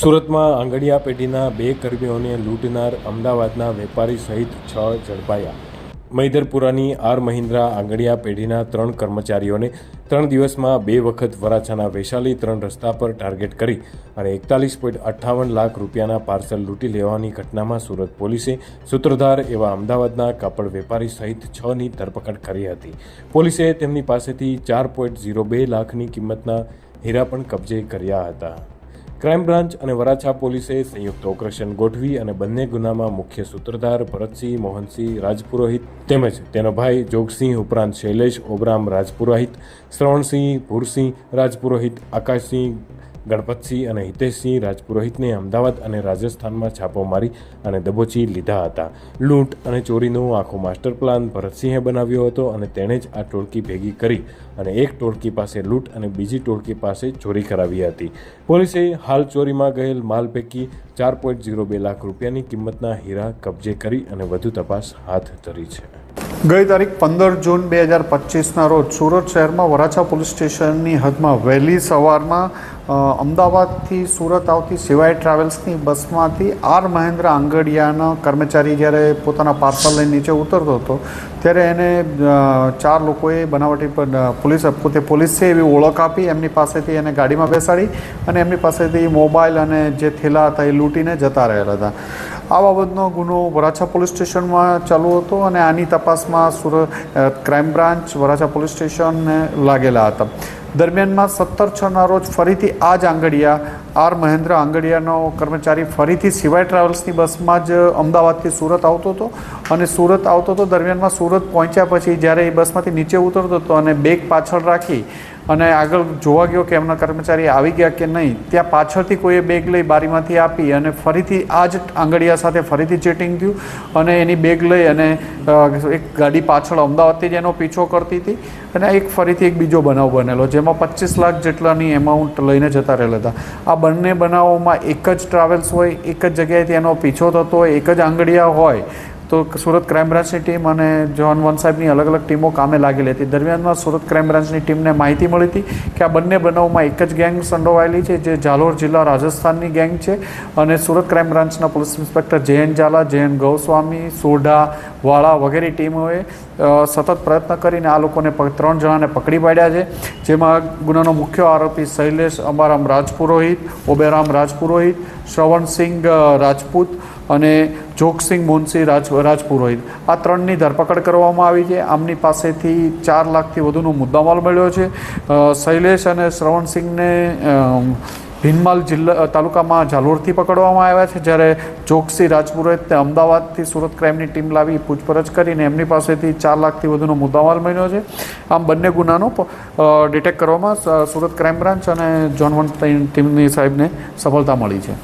સુરતમાં આંગડિયા પેઢીના બે કર્મીઓને લૂંટનાર અમદાવાદના વેપારી સહિત છ ઝડપાયા. મૈદરપુરાની આર મહિન્દ્રા આંગડિયા પેઢીના ત્રણ કર્મચારીઓને ત્રણ દિવસમાં બે વખત વરાછાના વૈશાલી ત્રણ રસ્તા પર ટાર્ગેટ કરી અને એકતાલીસ પોઈન્ટ અઠ્ઠાવન લાખ રૂપિયાના પાર્સલ લૂંટી લેવાની ઘટનામાં સુરત પોલીસે સૂત્રધાર એવા અમદાવાદના કાપડ વેપારી સહિત છની ધરપકડ કરી હતી. પોલીસે તેમની પાસેથી ચાર પોઈન્ટ ઝીરો બે લાખની કિંમતના હીરા પણ કબજે કર્યા હતા. ક્રાઇમ બ્રાન્ચ અને વરાછા પોલીસે સંયુક્ત ઓપરેશન ગોઠવી અને બંને ગુનામાં મુખ્ય સૂત્રધાર ભરતસિંહ મોહનસિંહ રાજપુરોહિત તેમજ તેનો ભાઈ જોગસિંહ ઉપરાંત શૈલેષ ઓબરામ રાજપુરોહિત, શ્રવણસિંહ ભૂરસિંહ રાજપુરોહિત, આકાશસિંહ ગણપતસિંહ અને હિતેશસિંહ રાજપુરોહિતને અમદાવાદ અને રાજસ્થાનમાં છાપો મારી અને દબોચી લીધા હતા. લૂંટ અને ચોરીનો આખો માસ્ટર પ્લાન ભરતસિંહે બનાવ્યો હતો અને તેણે જ આ ટોળકી ભેગી કરી અને એક ટોળકી પાસે લૂંટ અને બીજી ટોળકી પાસે ચોરી કરાવી હતી. પોલીસે હાલ ચોરીમાં ગયેલ માલ પૈકી ચાર પોઈન્ટ ઝીરો બે લાખ રૂપિયાની કિંમતના હીરા કબજે કરી અને વધુ તપાસ હાથ ધરી છે. ગઈ તારીખ પંદર જૂન બે હજાર પચીસના રોજ સુરત શહેરમાં વરાછા પોલીસ સ્ટેશનની હદમાં વહેલી સવારમાં અમદાવાદથી સુરત આવતી સિવાય ટ્રાવેલ્સની બસમાંથી આર મહેન્દ્ર આંગડિયાનો કર્મચારી જ્યારે પોતાના પાર્સલ લઈને નીચે ઉતરતો હતો, ત્યારે એને ચાર લોકોએ બનાવટી પર પોલીસ, પોતે પોલીસ એવી ઓળખ આપી, એમની પાસેથી એને ગાડીમાં બેસાડી અને એમની પાસેથી મોબાઈલ અને જે થેલા હતા એ લૂંટીને જતા રહેલા હતા. આ બાબતનો ગુનો વરાછા પોલીસ સ્ટેશનમાં ચાલુ હતો અને આની તપાસમાં Surat crime branch Varachha police સ્ટેશનને લાગેલા હતા. દરમિયાનમાં સત્તર છના રોજ ફરીથી આ જ આંગડિયા આર મહેન્દ્ર આંગડિયાનો કર્મચારી ફરીથી સિવાય ટ્રાવેલ્સની બસમાં જ અમદાવાદથી સુરત આવતો હતો અને સુરત આવતો હતો દરમિયાનમાં સુરત પહોંચ્યા પછી જ્યારે એ બસમાંથી નીચે ઉતરતો હતો અને બેગ પાછળ રાખી અને આગળ જોવા ગયો કે એમના કર્મચારી આવી ગયા કે નહીં, ત્યાં પાછળથી કોઈએ બેગ લઈ બારીમાંથી આપી અને ફરીથી આ જ આંગળિયા સાથે ફરીથી ચેટિંગ થયું અને એની બેગ લઈ અને એક ગાડી પાછળ અમદાવાદથી જ એનો પીછો કરતી હતી અને એક ફરીથી એક બીજો બનાવ બનેલો, જેમાં પચીસ લાખ જેટલાની એમાઉન્ટ લઈને જતા રહેલા હતા. આ બંને બનાવોમાં એક જ ટ્રાવેલ્સ હોય, એક જ જગ્યાએથી એનો પીછો થતો હોય, એક જ આંગળિયા હોય તો સુરત ક્રાઇમ બ્રાન્ચની ટીમ અને જોન વન સાહેબની અલગ અલગ ટીમો કામે લાગેલી હતી દરમિયાનમાં સુરત ક્રાઇમ બ્રાન્ચની ટીમને માહિતી મળી હતી કે આ બંને બનાવમાં એક જ ગેંગ સંડોવાયેલી છે, જે જાલોર જિલ્લા રાજસ્થાનની ગેંગ છે અને સુરત ક્રાઇમ બ્રાન્ચના પોલીસ ઇન્સ્પેક્ટર જયંત ઝાલા, જયંત ગૌસ્વામી સોઢા વાળા વગેરે ટીમોએ સતત પ્રયત્ન કરીને આ લોકોને ત્રણ જણાને પકડી પાડ્યા છે. જેમાં ગુનાનો મુખ્ય આરોપી શૈલેષ અમારામ રાજપુરોહિત, ઓબેરામ રાજપુરોહિત શ્રવણસિંહ રાજપૂત અને જોગસિંહ મુનસી રાજ રાજપુરોહિત આ ત્રણની ધરપકડ કરવામાં આવી છે. આમની પાસેથી ચાર લાખથી વધુનો મુદ્દામાલ મળ્યો છે. શૈલેષ અને શ્રવણસિંહને ભીનમાલ જિલ્લા તાલુકામાં ઝાલોરથી પકડવામાં આવ્યા છે. જ્યારે ચોકસી રાજપુરોહિતને અમદાવાદથી સુરત ક્રાઇમની ટીમ લાવી પૂછપરછ કરીને એમની પાસેથી ચાર લાખથી વધુનો મુદ્દામાલ મળ્યો છે. આમ બંને ગુનાનો ડિટેક્ટ કરવામાં સુરત ક્રાઇમ બ્રાન્ચ અને જોન વન ટીમની સાહેબને સફળતા મળી છે.